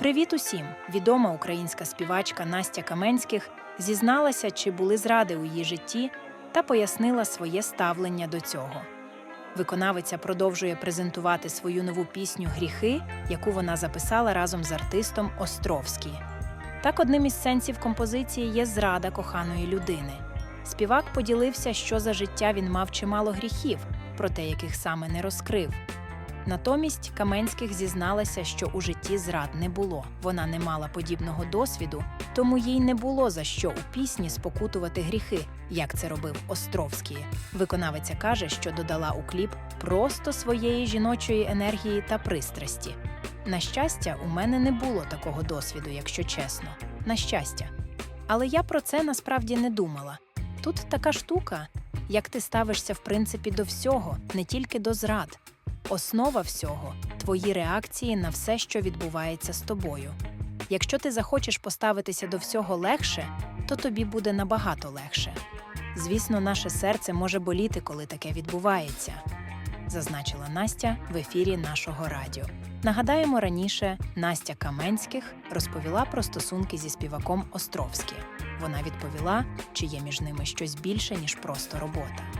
Привіт усім! Відома українська співачка Настя Каменських зізналася, чи були зради у її житті, та пояснила своє ставлення до цього. Виконавиця продовжує презентувати свою нову пісню Гріхи, яку вона записала разом з артистом Островський. Так, одним із сенсів композиції є зрада коханої людини. Співак поділився, що за життя він мав чимало гріхів, проте яких саме не розкрив. Натомість Каменських зізналася, що у житті зрад не було. Вона не мала подібного досвіду, тому їй не було за що у пісні спокутувати гріхи, як це робив Островський. Виконавиця каже, що додала у кліп просто своєї жіночої енергії та пристрасті. На щастя, у мене не було такого досвіду, якщо чесно. На щастя. Але я про це насправді не думала. Тут така штука, як ти ставишся в принципі до всього, не тільки до зрад. Основа всього твої реакції на все, що відбувається з тобою. Якщо ти захочеш поставитися до всього легше, то тобі буде набагато легше. Звісно, наше серце може боліти, коли таке відбувається, зазначила Настя в ефірі нашого радіо. Нагадаємо, раніше Настя Каменських розповіла про стосунки зі співаком Островським. Вона відповіла, чи є між ними щось більше, ніж просто робота.